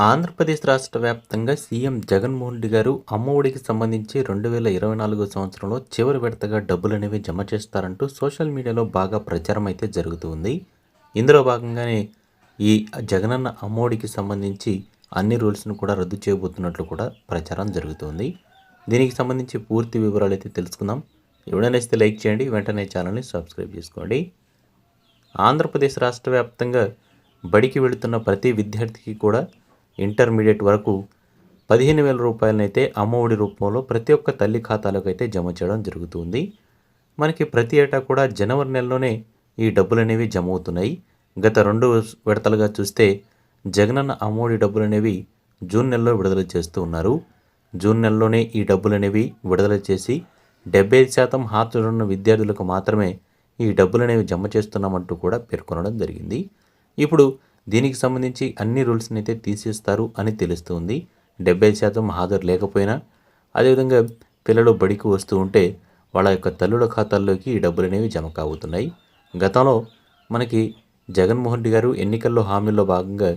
ఆంధ్రప్రదేశ్ రాష్ట్ర వ్యాప్తంగా సీఎం జగన్మోహన్ రెడ్డి గారు అమ్మఒడికి సంబంధించి రెండు వేల ఇరవై నాలుగో సంవత్సరంలో చివరి విడతగా డబ్బులు అనేవి జమ చేస్తారంటూ సోషల్ మీడియాలో బాగా ప్రచారం అయితే జరుగుతుంది ఇందులో భాగంగానే ఈ జగనన్న అమ్మఒడికి సంబంధించి అన్ని రూల్స్ను కూడా రద్దు చేయబోతున్నట్లు కూడా ప్రచారం జరుగుతుంది దీనికి సంబంధించి పూర్తి వివరాలు అయితే తెలుసుకుందాం. ఎవడైనా ఇస్తే లైక్ చేయండి వెంటనే ఛానల్ని సబ్స్క్రైబ్ చేసుకోండి. ఆంధ్రప్రదేశ్ రాష్ట్ర వ్యాప్తంగా బడికి వెళుతున్న ప్రతి విద్యార్థికి కూడా ఇంటర్మీడియట్ వరకు పదిహేను వేల రూపాయలనైతే అమ్మఒడి రూపంలో ప్రతి ఒక్క తల్లి ఖాతాలకు అయితే జమ చేయడం జరుగుతుంది. మనకి ప్రతి ఏటా కూడా జనవరి నెలలోనే ఈ డబ్బులు అనేవి జమ అవుతున్నాయి. గత రెండు విడతలుగా చూస్తే జగనన్న అమ్మఒడి డబ్బులు అనేవి జూన్ నెలలో విడుదల చేస్తూ ఉన్నారు. జూన్ నెలలోనే ఈ డబ్బులు అనేవి విడుదల చేసి డెబ్బై శాతం హాజరున్న విద్యార్థులకు మాత్రమే ఈ డబ్బులు అనేవి జమ చేస్తున్నామంటూ కూడా పేర్కొనడం జరిగింది. ఇప్పుడు దీనికి సంబంధించి అన్ని రూల్స్ని అయితే తీసేస్తారు అని తెలుస్తుంది. డెబ్బై శాతం హాజరు లేకపోయినా అదేవిధంగా పిల్లలు బడికి వస్తూ ఉంటే వాళ్ళ యొక్క తల్లుల ఖాతాల్లోకి ఈ డబ్బులు అనేవి జమ కావుతున్నాయి గతంలో మనకి జగన్మోహన్ రెడ్డి గారు ఎన్నికల్లో హామీల్లో భాగంగా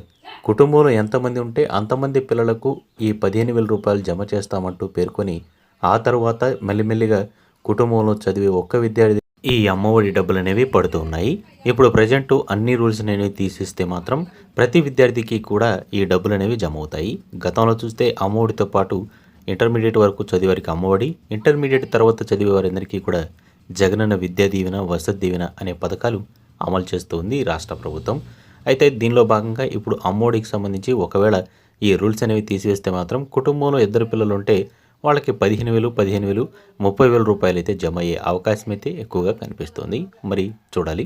కుటుంబంలో ఎంతమంది ఉంటే అంతమంది పిల్లలకు ఈ పదిహేను వేల రూపాయలు జమ చేస్తామంటూ పేర్కొని ఆ తర్వాత మెల్లిమెల్లిగా కుటుంబంలో చదివే ఒక్క విద్యార్థి ఈ అమ్మఒడి డబ్బులు అనేవి పడుతూ ఉన్నాయి. ఇప్పుడు ప్రజెంట్ అన్ని రూల్స్ అనేవి తీసిస్తే మాత్రం ప్రతి విద్యార్థికి కూడా ఈ డబ్బులు అనేవి జమ అవుతాయి. గతంలో చూస్తే అమ్మఒడితో పాటు ఇంటర్మీడియట్ వరకు చదివేవారికి అమ్మఒడి ఇంటర్మీడియట్ తర్వాత చదివే వారందరికీ కూడా జగనన్న విద్యా దీవెన వసతి దీవెన అనే పథకాలు అమలు చేస్తుంది రాష్ట్ర ప్రభుత్వం. అయితే దీనిలో భాగంగా ఇప్పుడు అమ్మఒడికి సంబంధించి ఒకవేళ ఈ రూల్స్ అనేవి తీసివేస్తే మాత్రం కుటుంబంలో ఇద్దరు పిల్లలు ఉంటే వాళ్ళకి పదిహేను వేలు పదిహేను వేలు ముప్పై వేల రూపాయలు అయితే జమ అయ్యే అవకాశం అయితే ఎక్కువగా కనిపిస్తుంది. మరి చూడాలి.